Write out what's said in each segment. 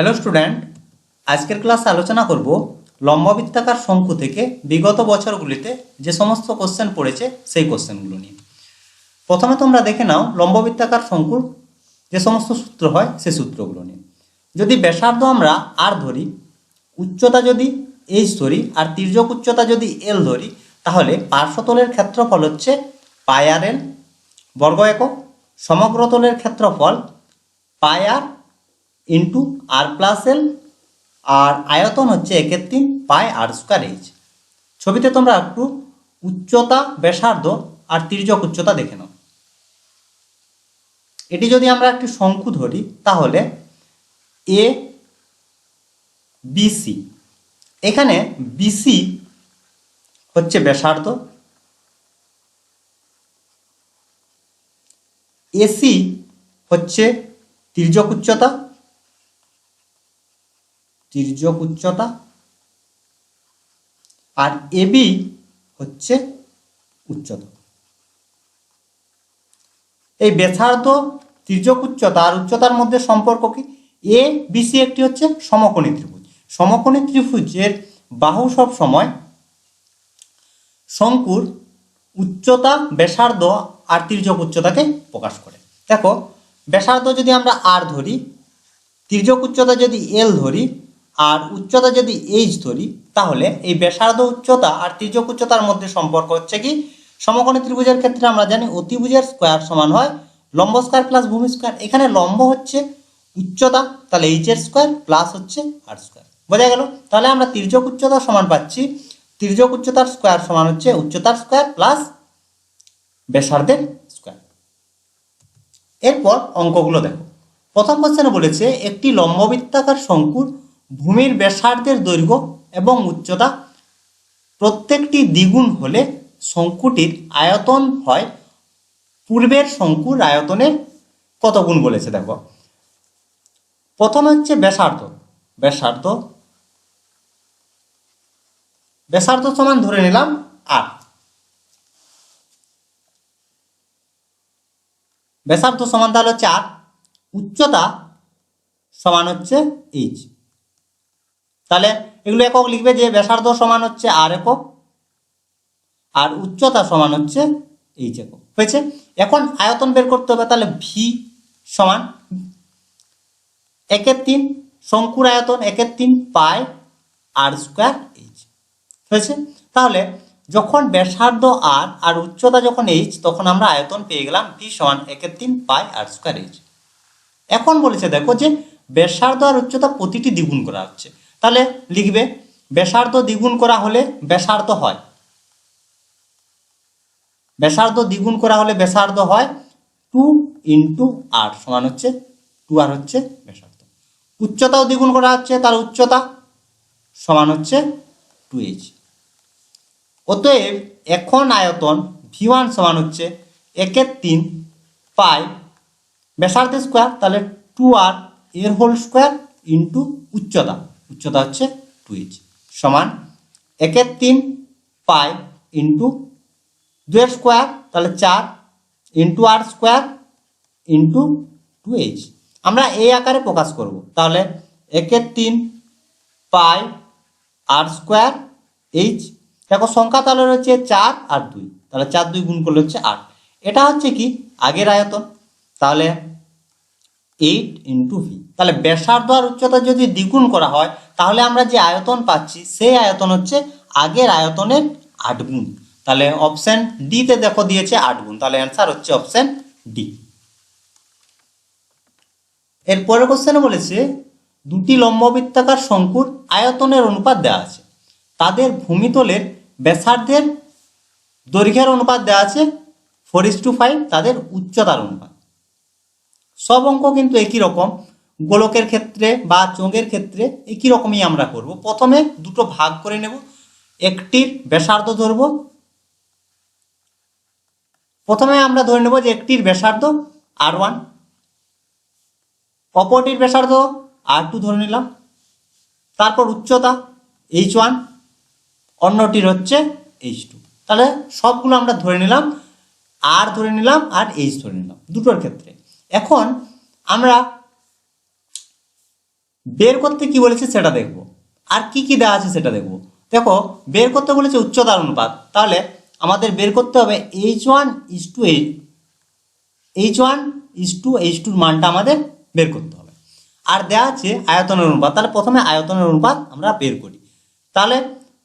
Hello student আজকের ক্লাসে আলোচনা করব লম্ববৃত্তাকার শঙ্কু থেকে বিগত বছরগুলিতে যে সমস্ত কোশ্চেন পড়েছে সেই কোশ্চেনগুলো নিয়ে। প্রথমে তোমরা দেখে নাও লম্ববৃত্তাকার শঙ্কুর যে সমস্ত সূত্র হয় সেই সূত্রগুলো নিয়ে। যদি ব্যাসার্ধ আমরা আর ধরি, উচ্চতা যদি এইচ ধরি আর তির্যক উচ্চতা যদি এল ধরি, তাহলে পার্শ্বতলের ক্ষেত্রফল হচ্ছে পাই আর এল বর্গ একক সমগ্রতলের ক্ষেত্রফল পাই আর ইন্টু আর প্লাস এল আর আয়তন হচ্ছে একের তিন পাই আর স্কোয়ার এইচ ছবিতে তোমরা একটু উচ্চতা, ব্যাসার্ধ আর তির্যক উচ্চতা দেখে নাও। এটি যদি আমরা একটি শঙ্কু ধরি, তাহলে এ বিসি এখানে বিসি হচ্ছে ব্যাসার্ধ। এসি হচ্ছে তির্যক উচ্চতা। তির্যক উচ্চতা। আর এবি হচ্ছে উচ্চতা। এই ব্যাসার্ধ তির্যক উচ্চতা আর উচ্চতার মধ্যে সম্পর্ক কি? এ বিসি একটি হচ্ছে সমকোণী ত্রিভুজ। সমকোণী ত্রিভুজের বাহু সব সময় শঙ্কুর উচ্চতা, ব্যাসার্ধ আর তির্যক উচ্চতাকে প্রকাশ করে। দেখো, ব্যাসার্ধ যদি আমরা আর ধরি, তির্যক উচ্চতা যদি এল ধরি আর উচ্চতা যদি এইচ ধরি, তাহলে এই ব্যাসার্ধ উচ্চতা আর তির্যক উচ্চতার মধ্যে সম্পর্ক হচ্ছে কি? সমকোণী ত্রিভুজের ক্ষেত্রে আমরা জানি অতিভুজের স্কোয়ার সমান হয় লম্ব স্কোয়ার প্লাস ভূমি স্কোয়ার এখানে লম্ব হচ্ছে উচ্চতা, তাহলে এইচ এর স্কোয়ার প্লাস হচ্ছে আর স্কোয়ার বোঝা গেল? তাহলে আমরা তির্যক উচ্চতা সমান পাচ্ছি। তির্যক উচ্চতার স্কোয়ার সমান হচ্ছে উচ্চতার স্কোয়ার প্লাস ব্যাসার্ধের স্কোয়ার এরপর অঙ্কগুলো দেখো। প্রথম কোশ্চেনে বলেছে, একটি লম্ববৃত্তাকার শঙ্কুর ভূমির ব্যাসার্ধের দৈর্ঘ্য এবং উচ্চতা প্রত্যেকটি দ্বিগুণ হলে শঙ্কুটির আয়তন হয় পূর্বের শঙ্কুর আয়তনের কত গুণ বলেছে দেখো। প্রথমে হচ্ছে ব্যাসার্ধ। ব্যাসার্ধ ব্যাসার্ধ সমান ধরে নিলাম আর। ব্যাসার্ধ সমান তাহলে হচ্ছে আর। উচ্চতা সমান হচ্ছে এইচ তাহলে এগুলো একক লিখবে যে ব্যাসার্ধ সমান হচ্ছে আর একক, আর উচ্চতা সমান হচ্ছে এইচ একক। হয়েছে? এখন আয়তন বের করতে হবে, তাহলে ভি সমান একের তিন শঙ্কুর আয়তন একের তিন পাই আর স্কোয়ার এইচ হয়েছে? তাহলে যখন ব্যাসার্ধ আর আর উচ্চতা যখন এইচ তখন আমরা আয়তন পেয়ে গেলাম ভি সমান একের তিন পাই আর স্কোয়ার এইচ এখন বলেছে দেখো যে ব্যাসার্ধ আর উচ্চতা প্রতিটি দ্বিগুণ করা হচ্ছে। তাহলে লিখবে, ব্যাসার্ধ দ্বিগুণ করা হলে ব্যাসার্ধ হয়। ব্যাসার্ধ দ্বিগুণ করা হলে ব্যাসার্ধ হয় টু ইন্টু আর সমান হচ্ছে টু আর হচ্ছে ব্যাসার্ধ। উচ্চতাও দ্বিগুণ করা হচ্ছে, তার উচ্চতা সমান হচ্ছে টু এইচ। অতএব এখন আয়তন ভি ওয়ান সমান হচ্ছে একের তিন পাই ব্যাসার্ধের স্কোয়ার, তাহলে টু আর এর হোল স্কোয়ার ইন্টু উচ্চতা। উচ্চতা হচ্ছে টু এইচ সমান একের তিন পাই ইন্টু দুয়ের স্কোয়ার, তাহলে চার into R square into two H আমরা এই আকারে প্রকাশ করব। তাহলে একের তিন পাই আর স্কোয়ার এইচ দেখো, সংখ্যা তাহলে হচ্ছে চার আর দুই। তাহলে চার দুই গুণ করলে হচ্ছে আট। এটা হচ্ছে কি? আগের আয়তন। তাহলে এইট ইন্টু ভি তাহলে ব্যাসার্ধ আর উচ্চতা যদি দ্বিগুণ করা হয়, তাহলে আমরা যে আয়তন পাচ্ছি, সেই আয়তন হচ্ছে আগের আয়তনের আট গুণ। তাহলে অপশন ডিতে দেখো দিয়েছে আট গুণ। তাহলে অ্যান্সার হচ্ছে অপশন ডি এর পরের কোশ্চেনে বলেছে, দুটি লম্ববৃত্তাকার শঙ্কুর আয়তনের অনুপাত দেওয়া আছে। তাদের ভূমিতলের ব্যাসার্ধের দৈর্ঘ্যের অনুপাত দেওয়া আছে ফোর ইস টু ফাইভ তাদের উচ্চতার অনুপাত। সব অঙ্ক কিন্তু একই রকম। গোলকের ক্ষেত্রে বা চোঙের ক্ষেত্রে একই রকমই আমরা করব। প্রথমে দুটো ভাগ করে নেব। একটির ব্যাসার্ধ ধরব। প্রথমে আমরা ধরে নেব যে একটির ব্যাসার্ধ আর ওয়ান, অপরটির ব্যাসার্ধ আর টু ধরে নিলাম। তারপর উচ্চতা এইচ ওয়ান, অন্যটির হচ্ছে এইচ টু। তাহলে সবগুলো আমরা ধরে নিলাম, আর ধরে নিলাম, আর এইচ ধরে নিলাম। দুটোর ক্ষেত্রে। এখন আমরা বের করতে কি বলেছে সেটা দেখব। আর কি কি দেওয়া আছে সেটা দেখব। দেখো, বের করতে বলেছে উচ্চতার অনুপাত তাহলে আমাদের বের করতে হবে H one is to H one is to H টুর মানটা আমাদের বের করতে হবে। আর দেওয়া আছে আয়তনের অনুপাত। তাহলে প্রথমে আয়তনের অনুপাত আমরা বের করি। তাহলে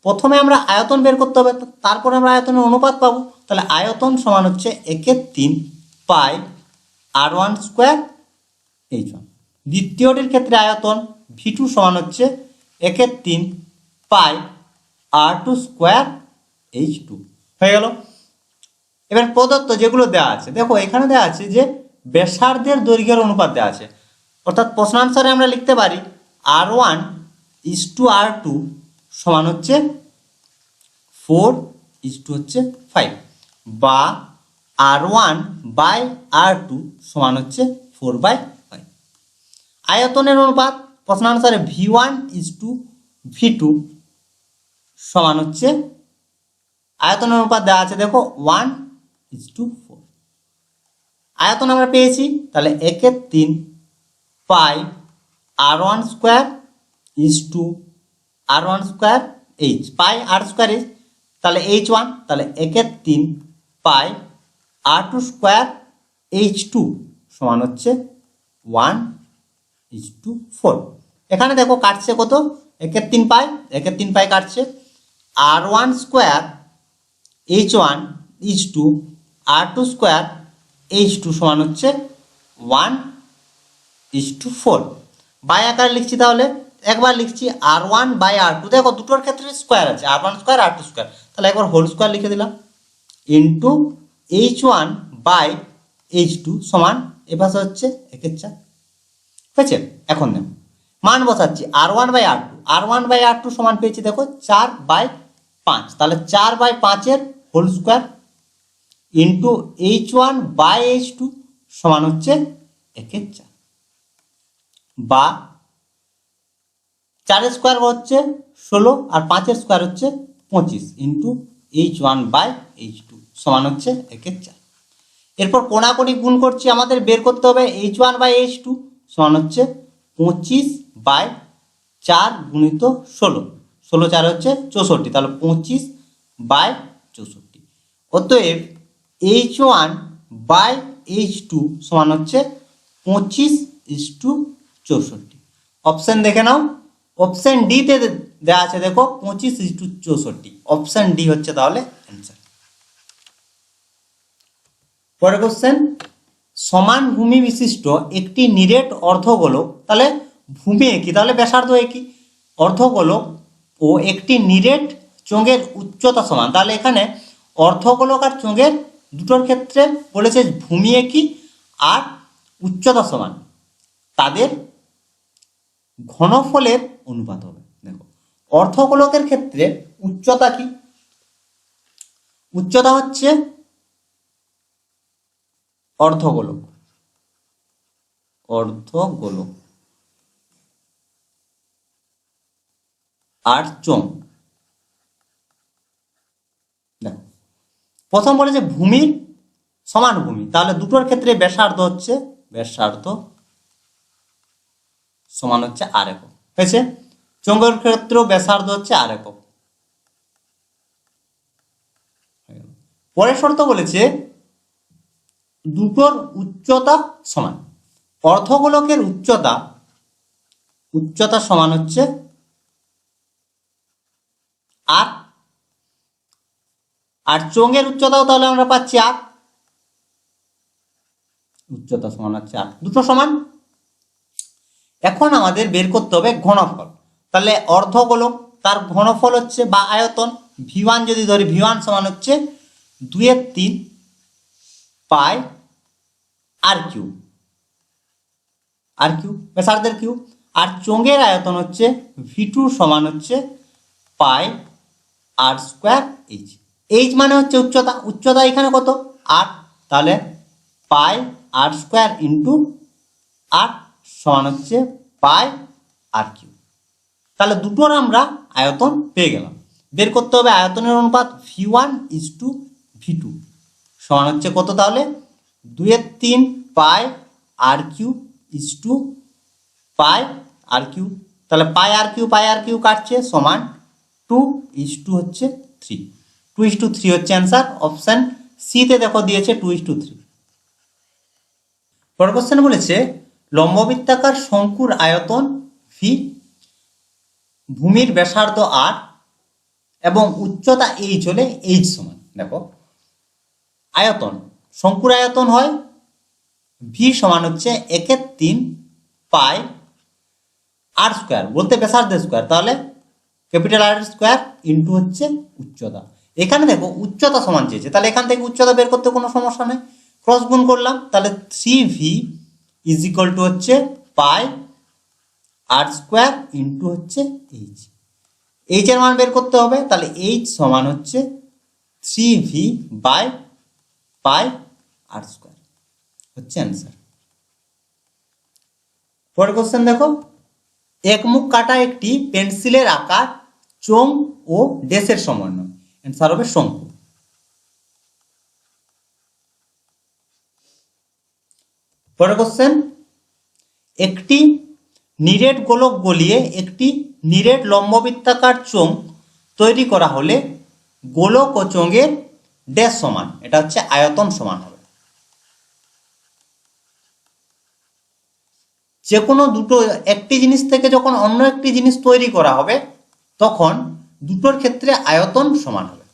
প্রথমে আমরা আয়তন বের করতে হবে, তারপরে আমরা আয়তনের অনুপাত পাবো। তাহলে আয়তন সমান হচ্ছে একের তিন pi R one square H one দ্বিতীয়টির ক্ষেত্রে আয়তন ভি টু সমান হচ্ছে একের তিন pi R two square H two হয়ে গেল। এবার প্রদত্ত যেগুলো দেওয়া আছে, দেখো এখানে দেওয়া আছে যে ব্যাসার্ধের দৈর্ঘ্যের অনুপাত দেওয়া আছে। অর্থাৎ প্রশ্ন প্রশ্নানুসারে আমরা লিখতে পারি R one is to R two সমান হচ্ছে ফোর ইস টু হচ্ছে ফাইভ বা R one by R two সমান হচ্ছে ফোর বাই ফাইভ আয়তনের অনুপাত প্রশ্ন অনুসারে V one is to V two সমান হচ্ছে আয়তনের অনুপাত দেওয়া আছে, দেখো ওয়ান ইস টু ফোর আয়তন আমরা পেয়েছি, তাহলে একের তিন pi R one square is to R one square H pi R square H তাহলে এইচ ওয়ান তাহলে একের তিন pi R two square H two সমান হচ্ছে ওয়ান ইস টু ফোর এখানে দেখো কাটছে কত? একের তিন পাই একের তিন পাই কাটছে। R one square H one is to R two square H two সমান হচ্ছে one is to four by আকারে লিখছি তাহলে? একবার লিখছি R one by R two দেখো, দুটোর ক্ষেত্রে স্কোয়ার আছে। R one square R two square তাহলে একবার হোল স্কোয়ার লিখে দিলাম। Into H one by H two সমান, এ পাশে হচ্ছে একের চার। হয়েছে এখন দেখো। মান বসাচ্ছি R one by R two R one by R two সমান পেয়েছি দেখো চার বাই পাঁচ। তাহলে চার বাই পাঁচের whole square into H one by H two সমান হচ্ছে একের চার। বা চারের স্কোয়ার হচ্ছে ষোলো আর পাঁচের স্কোয়ার হচ্ছে পঁচিশ into H one by H two সমান হচ্ছে একের চার। এরপর কোনাকুনি গুণ করছি আমাদের, বের করতে হবে H one by H two সমান হচ্ছে পঁচিশ বাই চার গুণিত ষোলো। ষোলো চার হচ্ছে চৌষট্টি, তাহলে পঁচিশ বাই চৌষট্টি। অতএব H one by H two সমান হচ্ছে পঁচিশ ইস টু চৌষট্টি। অপশান দেখে নাও। অপশান ডিতে দেওয়া আছে, দেখো, পঁচিশ ইস টু চৌষট্টি। অপশান ডি হচ্ছে তাহলে পরের কোশ্চেন সমান ভূমি বিশিষ্ট একটি নিরেট অর্ধগোলক, তাহলে ভূমি একই, তাহলে ব্যাসার্ধ একই। অর্ধগোলক ও একটি নিরেট চোঙের উচ্চতা সমান, তাহলে এখানে অর্ধগোলক আর চোঙের দুটোর ক্ষেত্রে বলেছে ভূমি একই আর উচ্চতা সমান। তাদের ঘনফলের অনুপাত হবে, দেখো। অর্ধগোলকের ক্ষেত্রে উচ্চতা কি? উচ্চতা হচ্ছে অর্ধগোলক। অর্ধগোলক। আর দেখো, প্রথম বলেছে ভূমির সমান ভূমি, তাহলে দুটোর ক্ষেত্রে ব্যাসার্ধ হচ্ছে, ব্যাসার্ধ সমান হচ্ছে আর একক। হয়েছে? চোঙের ক্ষেত্রেও ব্যাসার্ধ হচ্ছে আর একক। পরের শর্ত বলেছে দুটোর উচ্চতা সমান। অর্ধগোলকের উচ্চতা উচ্চতা সমান হচ্ছে আট। আর চোঙের উচ্চতাও তাহলে আমরা পাচ্ছি আট। উচ্চতা সমান হচ্ছে আট। দুটো সমান। এখন আমাদের বের করতে হবে ঘনফল। তাহলে অর্ধগোলক, তার ঘনফল হচ্ছে বা আয়তন ভি ওয়ান যদি ধরি ভি ওয়ান সমান হচ্ছে দুইয়ের তিন। Pi R cube. R cube, ব্যাসার্ধের কিউ। আর চোঙের আয়তন হচ্ছে ভি টু সমান হচ্ছে pi R square H H মানে হচ্ছে উচ্চতা। উচ্চতা এখানে কত? আট তাহলে পাই আর স্কোয়ার ইন্টু আট সমান হচ্ছে পাই আর কিউ। তাহলে দুটোর আমরা আয়তন পেয়ে গেলাম। বের করতে হবে আয়তনের অনুপাত V one is to V two সমান হচ্ছে কত তাহলে? দুইয়ের তিন pi R cube is to pi R cube. তাহলে pi R cube, pi R cube কাটছে সমান টু ইস টু হচ্ছে three two is to two হচ্ছে অ্যান্সার অপশান সিতে দেখো দিয়েছে two is to two three question বলেছে, লম্ববৃত্তাকার শঙ্কুর আয়তন ভি ভূমির ব্যাসার্ধ আর এবং উচ্চতা এইচ হলে এইচ সমান। দেখো আয়তন। শঙ্কুর আয়তন হয় ভি সমান হচ্ছে একের তিন পাই আর স্কোয়ার বলতে ব্যাসার্ধের স্কোয়ার তাহলে ক্যাপিটাল আর স্কোয়ার ইন্টু হচ্ছে উচ্চতা। এখানে দেখো উচ্চতা সমান চেয়েছে তাহলে এখান থেকে উচ্চতা বের করতে কোনো সমস্যা নেই। ক্রস গুণ করলাম, তাহলে three V is equal to হচ্ছে পাই আর স্কোয়ার ইন্টু হচ্ছে এইচ এইচ এর মান বের করতে হবে, তাহলে এইচ সমান হচ্ছে three V by pi R square. হচ্ছে অ্যান্সার পরের কোশ্চেন দেখো। এক মুখ কাটা একটি পেন্সিলের আকার চোং ও ডেসের সমন্বয়। অ্যান্সার হবে শঙ্কু। পরের কোশ্চেন একটি নিরেট গোলক গলিয়ে একটি নিরেট লম্ববৃত্তাকার চোং তৈরি করা হলে গোলক ও চোঙের ড্যাশ সমান, এটা হচ্ছে আয়তন সমান হবে। যে কোনো দুটো, একটি জিনিস থেকে যখন অন্য একটি জিনিস তৈরি করা হবে, তখন দুটোর ক্ষেত্রে আয়তন সমান হবে।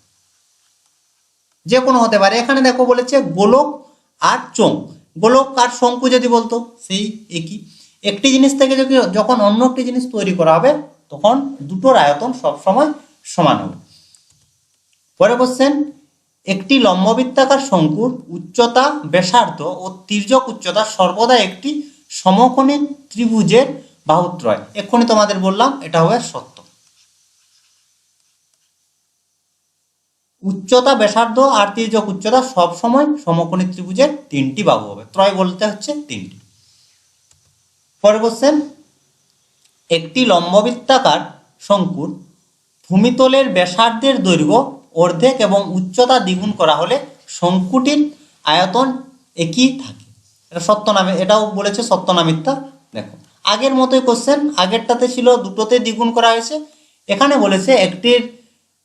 যে কোনো হতে পারে, এখানে দেখো বলেছে গোলক আর চোং গোলক আর শঙ্কু যদি বলতো, সেই একই। একটি জিনিস থেকে যখন অন্য একটি জিনিস তৈরি করা হবে, তখন দুটোর আয়তন সবসময় সমান হবে। পরে কোশ্চেন একটি লম্ববৃত্তাকার শঙ্কুর উচ্চতা ব্যাসার্ধ ও তির্যক উচ্চতা সর্বদা একটি সমকোণী ত্রিভুজের বাহুত্রয়। এক্ষুনি তোমাদের বললাম এটা হবে সত্য। উচ্চতা ব্যাসার্ধ আর তির্যক উচ্চতা সব সময় সমকোণী ত্রিভুজের তিনটি বাহু হবে। ত্রয় বলতে হচ্ছে তিনটি। পরের কোশ্চেন একটি লম্ববৃত্তাকার শঙ্কুর ভূমিতলের ব্যাসার্ধের দৈর্ঘ্য অর্ধেক এবং উচ্চতা দ্বিগুণ করা হলে শঙ্কুটির আয়তন একই থাকে। এটা সত্য নামে এটাও বলেছে সত্য না দেখো, আগের মতোই কোশ্চেন আগেরটাতে ছিল দুটোতে দ্বিগুণ করা হয়েছে। এখানে বলেছে একটির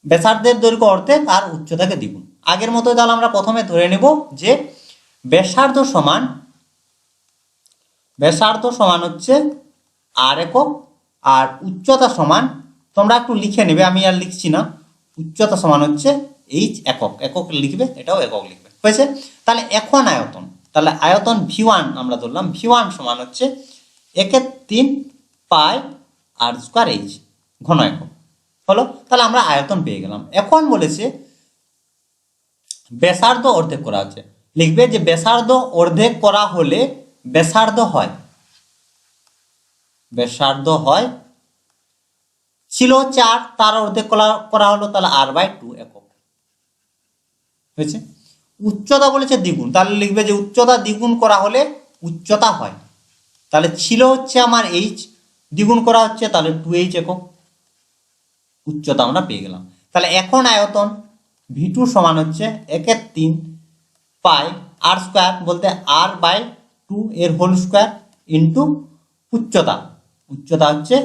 ব্যাসার্ধের দৈর্ঘ্য অর্ধেক আর উচ্চতাকে দ্বিগুণ। আগের মতোই তাহলে আমরা প্রথমে ধরে নেব যে ব্যাসার্ধ সমান ব্যাসার্ধ সমান হচ্ছে আর একক, আর উচ্চতা সমান, তোমরা একটু লিখে নেবে, আমি আর লিখছি না। উচ্চতা সমান হচ্ছে এইচ একক। একক লিখবে, এটাও একক লিখবে। হয়েছে? তাহলে এখন আয়তন, তাহলে আয়তন ভি ওয়ান আমরা ধরলাম ভি ওয়ান সমান হচ্ছে একের তিন পাই আর স্কোয়ার এইচ ঘন একক। হলো? তাহলে আমরা আয়তন পেয়ে গেলাম। এখন বলেছে ব্যাসার্ধ অর্ধেক করা আছে। লিখবে যে ব্যাসার্ধ অর্ধেক করা হলে ব্যাসার্ধ হয়। ব্যাসার্ধ হয় ছিল চার, তার অর্ধেক করা হলো তাহলে আর বাই টু একক। হয়েছে? উচ্চতা বলেছে দ্বিগুণ। তাহলে লিখবে যে উচ্চতা দ্বিগুণ করা হলে উচ্চতা হয়। তাহলে ছিল হচ্ছে আমার এইচ দ্বিগুণ করা হচ্ছে তাহলে টু এইচ একক। উচ্চতা আমরা পেয়ে গেলাম। তাহলে এখন আয়তন ভি টু সমান হচ্ছে একের তিন পাই আর স্কোয়ার বলতে আর বাই টু এর হোল স্কোয়ার ইন্টু উচ্চতা। উচ্চতা হচ্ছে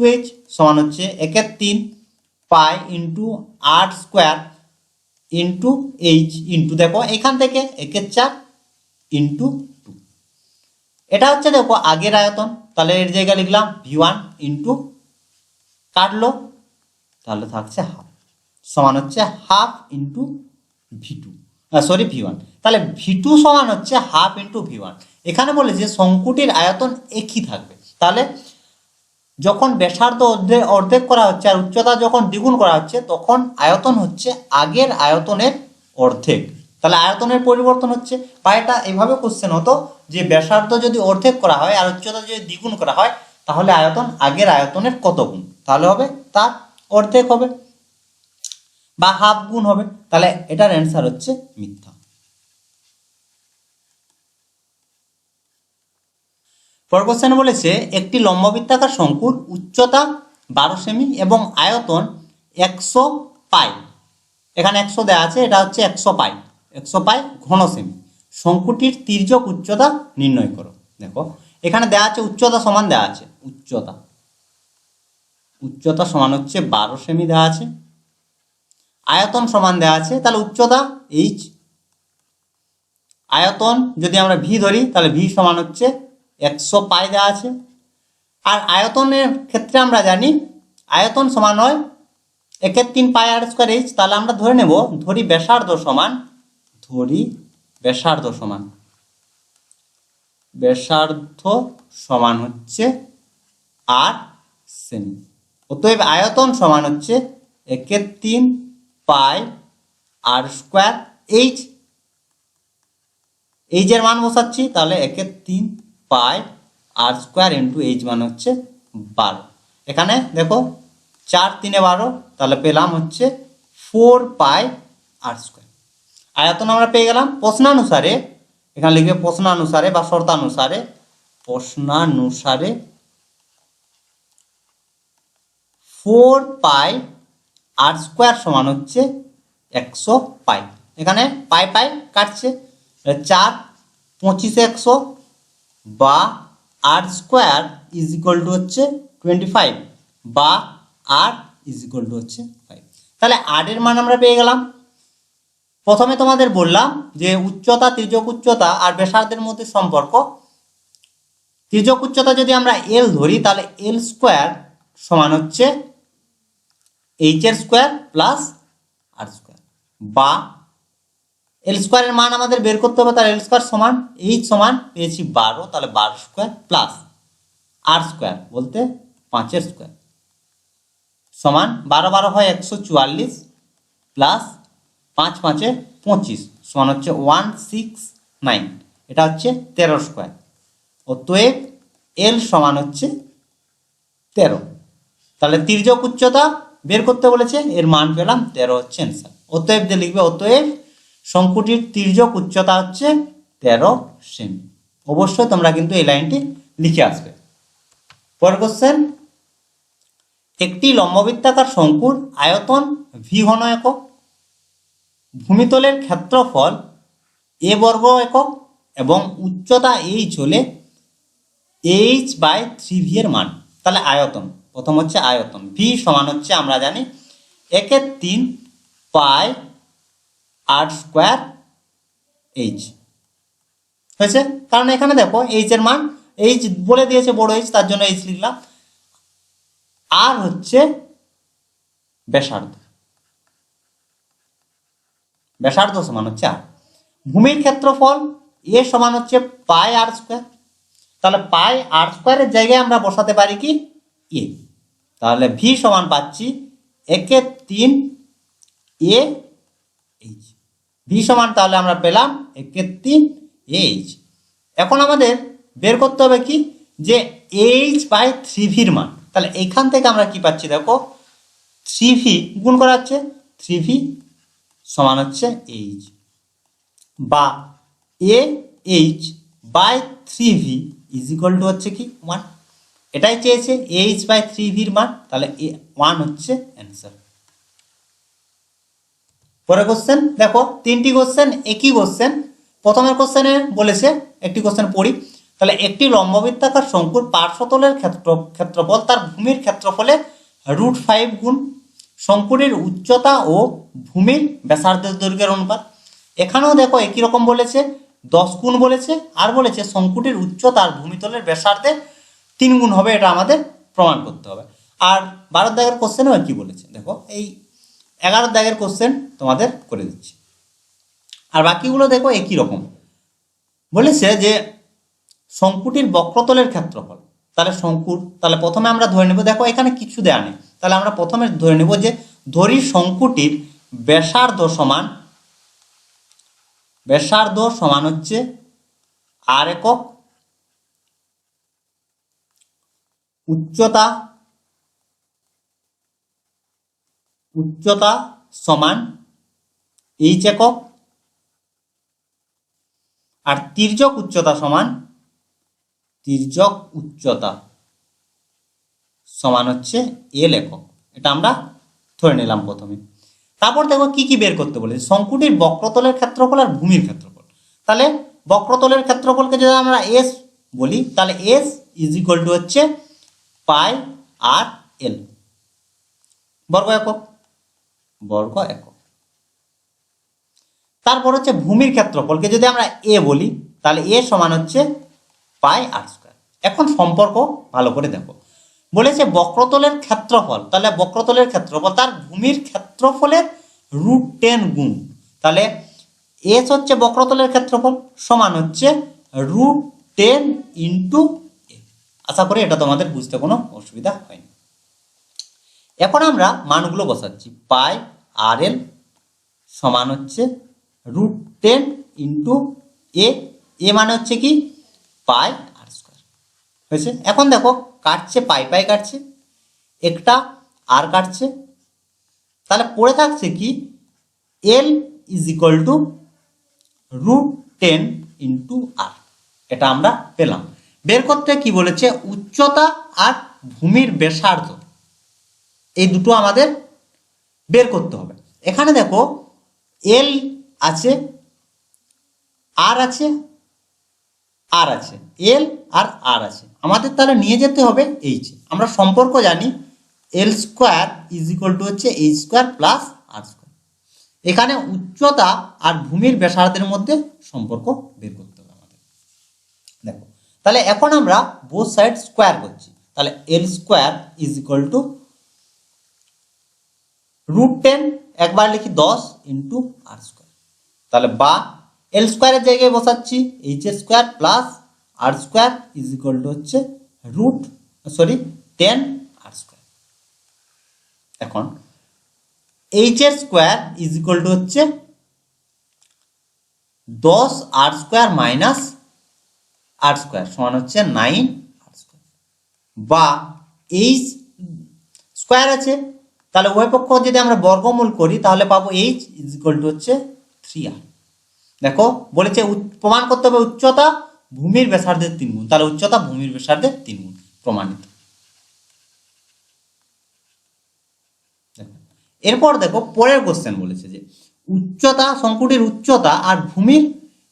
টু এইচ সমান হচ্ছে একের তিন pi into R square into H into দেখো এখান থেকে একের চার ইন্টু টু এটা হচ্ছে দেখো আগের আয়তন, তাহলে এর জায়গায় লিখলাম ভি ওয়ান ইন্টু কাটলো, তাহলে থাকছে হাফ সমান হচ্ছে half into V two sorry V one তাহলে ভি টু সমান হচ্ছে হাফ ইন্টু ভি ওয়ান এখানে বলে যে শঙ্কুটির আয়তন একই থাকবে, তাহলে যখন ব্যাসার্ধ অর্ধেক অর্ধেক করা হচ্ছে আর উচ্চতা যখন দ্বিগুণ করা হচ্ছে, তখন আয়তন হচ্ছে আগের আয়তনের অর্ধেক। তাহলে আয়তনের পরিবর্তন হচ্ছে। বা এটা এভাবে কোশ্চেন হতো যে ব্যাসার্ধ যদি অর্ধেক করা হয় আর উচ্চতা যদি দ্বিগুণ করা হয়, তাহলে আয়তন আগের আয়তনের কত গুণ? তাহলে হবে তার অর্ধেক হবে বা হাফ গুণ হবে। তাহলে এটার অ্যান্সার হচ্ছে মিথ্যা। পর কোশ্চেন বলেছে, একটি লম্ববৃত্তাকার শঙ্কুর উচ্চতা বারো সেমি এবং আয়তন একশো পাই। এখানে একশো দেওয়া আছে, এটা হচ্ছে একশো পাই। একশো পাই ঘন সেমি। শঙ্কুটির তির্যক উচ্চতা নির্ণয় করো। দেখো, এখানে দেওয়া আছে উচ্চতা সমান দেওয়া আছে, উচ্চতা। উচ্চতা সমান হচ্ছে বারো সেমি দেওয়া আছে। আয়তন সমান দেওয়া আছে, তাহলে উচ্চতা এইচ। আয়তন যদি আমরা ভি ধরি, তাহলে ভি সমান হচ্ছে একশো পাই দেওয়া আছে। আর আয়তনের ক্ষেত্রে আমরা জানি আয়তন সমান হয় একের তিন পাই আর স্কোয়ার এইচ তাহলে আমরা ধরে নেব ধরি ব্যাসার্ধ সমান, ধরি ব্যাসার্ধ সমান। ব্যাসার্ধ সমান হচ্ছে আর সেমি অতএব আয়তন সমান হচ্ছে একের তিন পাই আর স্কোয়ার এইচ এইচের মান বসাচ্ছি, তাহলে একের তিন pi R square into H মান হচ্ছে বারো। এখানে দেখো চার তিনে বারো, তাহলে পেলাম হচ্ছে ফোর পাই আর স্কোয়ার। আয়তন আমরা পেয়ে গেলাম প্রশ্নানুসারে, এখানে লিখবে প্রশ্নানুসারে বা শর্তানুসারে, প্রশ্নানুসারে ফোর পাই আর স্কোয়ার সমান হচ্ছে একশো পাই। এখানে পাই পাই কাটছে চার পঁচিশে একশো বা R square is equal to হচ্ছে টোয়েন্টি ফাইভ বা আর ইজ ইকুয়াল টু হচ্ছে ফাইভ তাহলে আটের মান আমরা পেয়ে গেলাম। প্রথমে তোমাদের বললাম যে উচ্চতা তির্যক উচ্চতা আর ব্যাসার্ধের মধ্যে সম্পর্ক। তির্যক উচ্চতা যদি আমরা এল ধরি, তাহলে এল স্কোয়ার সমান হচ্ছে এইচ এর স্কোয়ার প্লাস আর স্কোয়ার বা এল স্কোয়ারের মান আমাদের বের করতে হবে, তাহলে এল স্কোয়ার সমান এইচ সমান পেয়েছি বারো, তাহলে বারো স্কোয়ার প্লাস আর স্কোয়ার বলতে পাঁচের স্কোয়ার সমান বারো বারো হয় একশো চুয়াল্লিশ প্লাস পাঁচ পাঁচে পঁচিশ, সমান হচ্ছে ওয়ান সিক্স নাইন এটা হচ্ছে তেরো স্কোয়ার অতএব এল সমান হচ্ছে তেরো। তাহলে তির্যক উচ্চতা বের করতে বলেছে, এর মান পেলাম তেরো হচ্ছে অ্যান্সার অতএব দিয়ে লিখবে, অতএব শঙ্কুটির তির্যক উচ্চতা হচ্ছে তেরো সেমি। অবশ্যই তোমরা কিন্তু এই লাইনটি লিখে আসবে। পরের কোশ্চেন একটি লম্ববৃত্তাকার শঙ্কুর আয়তন ভি ঘন একক, ভূমিতলের ক্ষেত্রফল এ বর্গ একক এবং উচ্চতা এইচ হলে এইচ বাই থ্রি ভি এর মান। তাহলে আয়তন, প্রথম হচ্ছে আয়তন। ভি সমান হচ্ছে আমরা জানি একের তিন পাই আর স্কোয়ার এইচ হয়েছে? কারণ এখানে দেখো এইচ এর মান এইচ বলে দিয়েছে বড় এইচ তার জন্য এইচ লিখলাম। আর হচ্ছে ব্যাসার্ধ। ব্যাসার্ধ সমান হচ্ছে আর ভূমির ক্ষেত্রফল এ সমান হচ্ছে পাই আর স্কোয়ার তাহলে পাই আর স্কোয়ারের জায়গায় আমরা বসাতে পারি কি? এ তাহলে ভি সমান পাচ্ছি একে তিন এ এইচ ভি সমান তাহলে আমরা পেলাম একে তিন এইচ এখন আমাদের বের করতে হবে কি? যে এইচ বাই থ্রি ভির মান। তাহলে এখান থেকে আমরা কি পাচ্ছি দেখো? থ্রি ভি গুণ করা হচ্ছে থ্রি ভি সমান হচ্ছে এইচ বা এ H by three V is equal to হচ্ছে কি? ওয়ান এটাই চেয়েছে এইচ বাই থ্রি ভির মান। তাহলে এ ওয়ান হচ্ছে অ্যান্সার পরে কোশ্চেন দেখো, তিনটি কোশ্চেন একই কোশ্চেন প্রথমের কোশ্চেনে বলেছে, একটি কোশ্চেন পড়ি। তাহলে একটি লম্ববৃত্তাকার শঙ্কুর পার্শ্বতলের ক্ষেত্র, ক্ষেত্রফল তার ভূমির ক্ষেত্রফলে রুট ফাইভ গুণ শঙ্কুটির উচ্চতা ও ভূমির ব্যাসার্ধের দৈর্ঘ্যের অনুপাত। এখানেও দেখো, একই রকম বলেছে, দশ গুণ বলেছে, আর বলেছে শঙ্কুটির উচ্চতা আর ভূমিতলের ব্যাসার্ধে তিন গুণ হবে, এটা আমাদের প্রমাণ করতে হবে। আর বারো দাগের কোশ্চেনেও একই বলেছে। দেখো, এই এগারো দাগের কোশ্চেন তোমাদের করে দিচ্ছি। আর বাকিগুলো দেখো একই রকম। বলেছে যে শঙ্কুটির বক্রতলের ক্ষেত্রফল, তাহলে শঙ্কুর, তাহলে প্রথমে আমরা ধরে নেব, দেখো এখানে কিছু দেয়া নেই। তাহলে আমরা প্রথমে ধরে নেব যে ধরি শঙ্কুটির ব্যাসার্ধ সমান ব্যাসার্ধ সমান হচ্ছে আর একক উচ্চতা উচ্চতা সমান এইচ একক আর তির্যক উচ্চতা সমান তির্যক উচ্চতা সমান হচ্ছে এল একক। এটা আমরা ধরে নিলাম প্রথমে। তারপর দেখো কি কি বের করতে বলেছে? শঙ্কুটির বক্রতলের ক্ষেত্রফল আর ভূমির ক্ষেত্রফল। তাহলে বক্রতলের ক্ষেত্রফলকে যদি আমরা এস বলি, তাহলে এস ইজ ইকুয়াল টু হচ্ছে পাই আর এল বর্গ একক। বর্গ একক। তারপর হচ্ছে ভূমির ক্ষেত্রফলকে যদি আমরা এ বলি, তাহলে এ সমান হচ্ছে পাই আর স্কোয়ার এখন সম্পর্ক ভালো করে দেখো। বলেছে বক্রতলের ক্ষেত্রফল, তাহলে বক্রতলের ক্ষেত্রফল, তার ভূমির ক্ষেত্রফলের রুট টেন গুণ। তাহলে এস হচ্ছে বক্রতলের ক্ষেত্রফল, সমান হচ্ছে রুট টেন ইন্টু আশা করি এটা তোমাদের বুঝতে কোনো অসুবিধা হয়নি। এখন আমরা মানগুলো বসাচ্ছি। পাই আর এল সমান হচ্ছে root ten into A. A মানে হচ্ছে কি? Pi R square. হয়েছে? এখন দেখো, কাটছে, পাই পাই কাটছে, একটা আর কাটছে। তাহলে পড়ে থাকছে কি? L is equal to root ten into R. এটা আমরা পেলাম। বের করতে কি বলেছে? উচ্চতা আর ভূমির ব্যাসার্ধ। এই দুটো আমাদের বের করতে হবে। এখানে দেখো এল আছে আর আছে আর আছে। এল আর আর আছে। আমাদের তাহলে নিয়ে যেতে হবে এইচ আমরা সম্পর্ক জানি L square is equal to হচ্ছে H square plus R square এখানে উচ্চতা আর ভূমির ব্যাসার্ধের মধ্যে সম্পর্ক বের করতে হবে আমাদের। দেখো, তাহলে এখন আমরা বোথ সাইড স্কোয়ার করছি। তাহলে L square is equal to root ten একবার লিখি দশ ইন্টু আর স্কোয়ার তাহলে বা এল স্কোয়ারের জায়গায় বসাচ্ছি H square plus R square is equal to হচ্ছে root sorry ten R square এখন এইচ এর স্কোয়ার ইজ ইকুয়াল টু হচ্ছে দশ R square minus R square সমান হচ্ছে নাইন আর স্কোয়ার বা এইচ স্কোয়ার আছে তাহলে উভয় পক্ষ যদি আমরা বর্গমূল করি, তাহলে পাবো এইচ ইজ ইকুয়াল টু হচ্ছে থ্রি আর দেখো, বলেছে প্রমাণ করতে হবে উচ্চতা ভূমির ব্যাসার্ধের তিন গুণ তাহলে উচ্চতা ভূমির ব্যাসার্ধের তিন গুণ প্রমাণিত এরপর দেখো, পরের কোশ্চেন বলেছে যে উচ্চতা শঙ্কুটির উচ্চতা আর ভূমির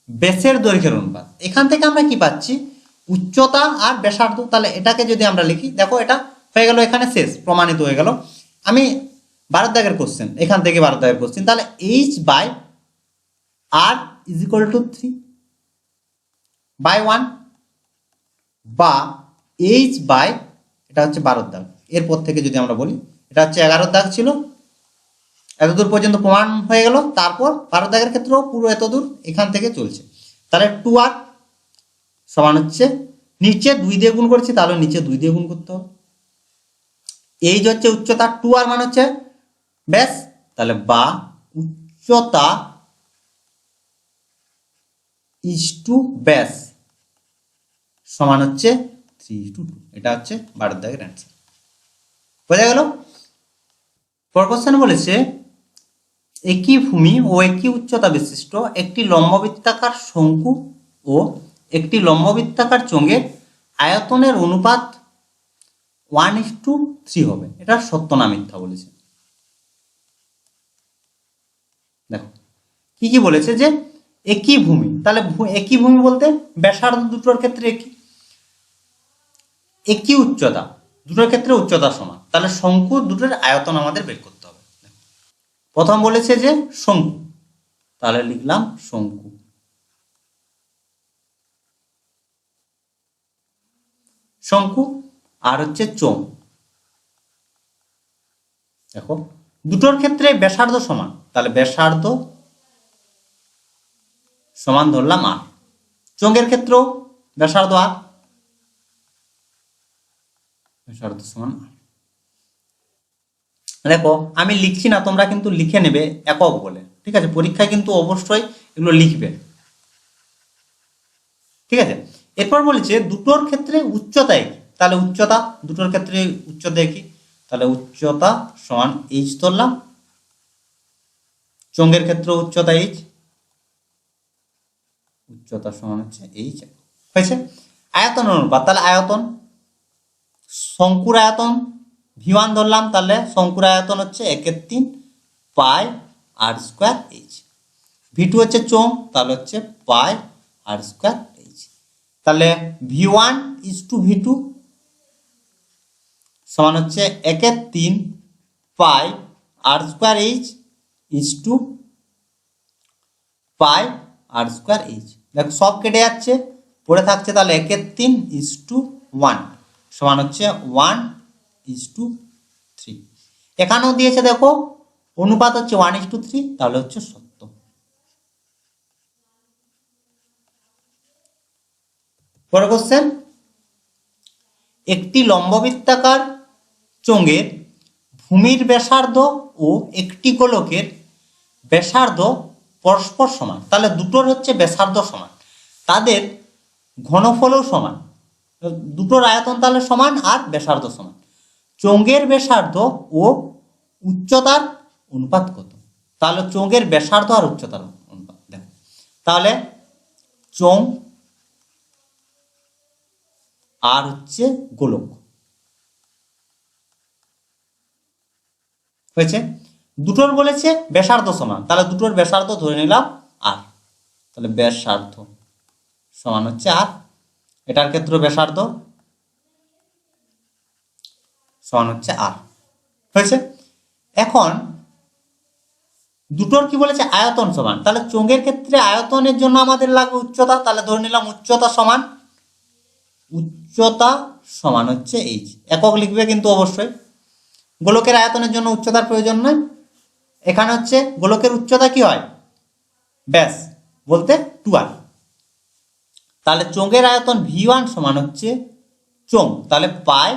ব্যাসের দৈর্ঘ্যের অনুপাত। এখান থেকে আমরা কি পাচ্ছি? উচ্চতা আর ব্যাসার্ধ। তাহলে এটাকে যদি আমরা লিখি, দেখো এটা হয়ে গেল এখানে শেষ, প্রমাণিত হয়ে গেল। আমি ভারত দাগের কোশ্চেন এখান থেকে বারো দাগের কোশ্চেন তাহলে H by R is equal to three by one বা এইচ বাই এটা হচ্ছে বারোর দাগ। এরপর থেকে যদি আমরা বলি, এটা হচ্ছে এগারোর দাগ ছিল। এতদূর পর্যন্ত প্রমাণ হয়ে গেল। তারপর বারো দাগের ক্ষেত্রেও পুরো এতদূর এখান থেকে চলছে। তাহলে টু আর সমান হচ্ছে, নিচে দুই দিয়ে গুণ করেছি, তাহলে নিচে দুই দিয়ে গুণ করতে হবে। এই যে হচ্ছে উচ্চতা টু আর মানে হচ্ছে, ব্যাস, তাহলে বা উচ্চতা ইজ টু ব্যাস সমান হচ্ছে থ্রি টু টু এটা হচ্ছে বারোর দাগের অ্যান্সার বোঝা গেল? পর কোশ্চেন বলেছে, একই ভূমি ও একই উচ্চতা বিশিষ্ট একটি লম্ববৃত্তাকার শঙ্কু ও একটি লম্ববৃত্তাকার চোঙের আয়তনের অনুপাত ওয়ান ইস টু থ্রি হবে। এটা সত্য না মিথ্যা বলেছে। দেখো, কি কি বলেছে যে একই ভূমি, তাহলে একই ভূমি বলতে ব্যাসার্ধ দুটোর ক্ষেত্রে একই। একই উচ্চতা, দুটোর ক্ষেত্রে উচ্চতা সমান। তাহলে শঙ্কু দুটোর আয়তন আমাদের বের করতে হবে। প্রথম বলেছে যে শঙ্কু। তাহলে লিখলাম শঙ্কু। শঙ্কু আর হচ্ছে চোম দেখো, দুটোর ক্ষেত্রে ব্যাসার্ধ সমান। তাহলে ব্যাসার্ধ সমান ধরলাম আর। চোঙের ক্ষেত্রেও ব্যাসার্ধ আর। ব্যাসার্ধ সমান দেখো, আমি লিখছি না, তোমরা কিন্তু লিখে নেবে একক বলে। ঠিক আছে, পরীক্ষায় কিন্তু অবশ্যই এগুলো লিখবে। ঠিক আছে? এরপর বলেছে, দুটোর ক্ষেত্রে উচ্চতা একই। তাহলে উচ্চতা, দুটোর ক্ষেত্রে উচ্চতা দেখি। তাহলে উচ্চতা সমান এইচ ধরলাম। চোঙের ক্ষেত্রে উচ্চতা এইচ উচ্চতা সমান হচ্ছে এইচ হয়েছে? আয়তন অনুপাত তাহলে আয়তন। শঙ্কুর আয়তন ভি ওয়ান ধরলাম, তাহলে শঙ্কুর আয়তন হচ্ছে একের তিন pi R square H V two হচ্ছে চোং তাহলে হচ্ছে পাই আর স্কোয়ার এইচ তাহলে V one is to V two সমান হচ্ছে একের তিন pi R square H is to pi R square H. দেখো সব কেটে যাচ্ছে, পড়ে থাকছে তাহলে একের তিন ইস টু ওয়ান, সমান হচ্ছে ওয়ান ইস টু থ্রি। এখানেও দিয়েছে দেখো, অনুপাত হচ্ছে ওয়ান ইস টু থ্রি, তাহলে হচ্ছে সত্য। পরে কোশ্চেন একটি লম্ববৃত্তাকার চোঙের ভূমির ব্যাসার্ধ ও একটি গোলকের ব্যাসার্ধ পরস্পর সমান। তাহলে দুটোর হচ্ছে ব্যাসার্ধ সমান। তাদের ঘনফলও সমান। দুটোর আয়তন তাহলে সমান আর ব্যাসার্ধ সমান। চোঙের ব্যাসার্ধ ও উচ্চতার অনুপাত কত? তাহলে চোঙের ব্যাসার্ধ আর উচ্চতার অনুপাত, দেখো। তাহলে চোঙ আর হচ্ছে গোলক। হয়েছে? দুটোর বলেছে ব্যাসার্ধ সমান। তাহলে দুটোর ব্যাসার্ধ ধরে নিলাম আর। তাহলে ব্যাসার্ধ সমান হচ্ছে আর। এটার ক্ষেত্রে ব্যাসার্ধ সমান হচ্ছে আর। হয়েছে? এখন দুটোর কি বলেছে? আয়তন সমান। তাহলে চোঙের ক্ষেত্রে আয়তনের জন্য আমাদের লাগবে উচ্চতা। তাহলে ধরে নিলাম উচ্চতা সমান। উচ্চতা সমান হচ্ছে এইচ। একক লিখবে কিন্তু অবশ্যই। গোলকের আয়তনের জন্য উচ্চতার প্রয়োজন নয়। এখানে হচ্ছে গোলকের উচ্চতা কি হয়? ব্যাস, বলতে টু আর তাহলে চোঙের আয়তন ভি ওয়ান সমান হচ্ছে চোঙ, তাহলে পাই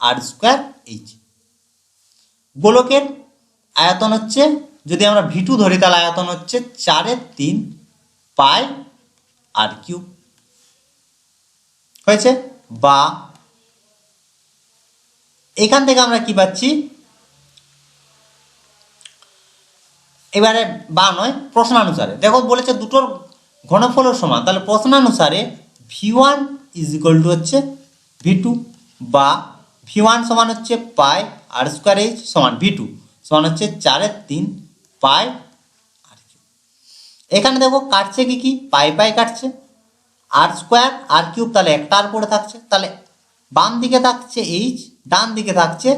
আর স্কোয়ার এইচ। গোলকের আয়তন হচ্ছে, যদি আমরা ভিটু ধরি, তাহলে আয়তন হচ্ছে চারের তিন পাই আর কিউব। হয়েছে? বা এখান থেকে আমরা কি পাচ্ছি? এবারে বা নয় প্রশ্নানুসারে। দেখো বলেছে দুটোর ঘনফলও সমান, তাহলে প্রশ্নানুসারে V one is equal to হচ্ছে ভি টু বা ভি ওয়ান সমান হচ্ছে পাই আর স্কোয়ার এইচ সমান ভি টু সমান হচ্ছে চারের তিন পাই আর এখানে দেখো কাটছে কি কি? পাই পাই কাটছে। আর স্কোয়ার আর কিউব তাহলে একটা আর পড়ে থাকছে। তাহলে বাম দিকে থাকছে এইচ ডান দিকে থাকছে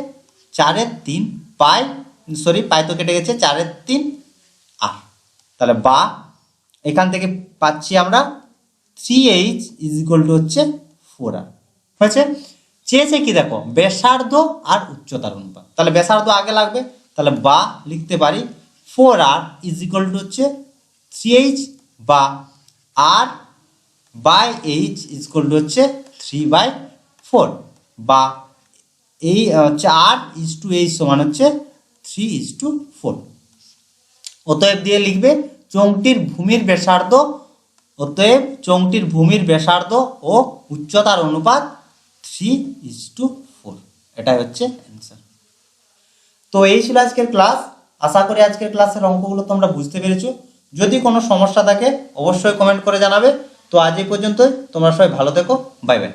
চারের তিন পাই সরি পাই তো কেটে গেছে, চারের তিন আর। তাহলে বা, এখান থেকে পাচ্ছি আমরা three H is equal to হচ্ছে ফোর আর হয়েছে? চেয়েছে কি দেখো, ব্যাসার্ধ আর উচ্চতার অনুপাত। তাহলে ব্যাসার্ধ আগে লাগবে, তাহলে বা লিখতে পারি four R is equal to হচ্ছে থ্রি এইচ বা R by H is equal to হচ্ছে থ্রি বাই ফোর বা এই হচ্ছে আর ইজ টু এইচ সমান হচ্ছে থ্রি ইজ টু ফোর অতএব দিয়ে লিখবে চোঙটির ভূমির ব্যাসার্ধ, অতএব চোঙটির ভূমির ব্যাসার্ধ ও উচ্চতার অনুপাত থ্রি ইজ টু ফোর এটাই হচ্ছে অ্যান্সার তো এই ছিল আজকের ক্লাস আশা করি আজকের ক্লাসের অঙ্কগুলো তোমরা বুঝতে পেরেছ। যদি কোনো সমস্যা থাকে, অবশ্যই কমেন্ট করে জানাবে। তো আজ এই পর্যন্তই। তোমরা সবাই ভালো থেকো। Bye bye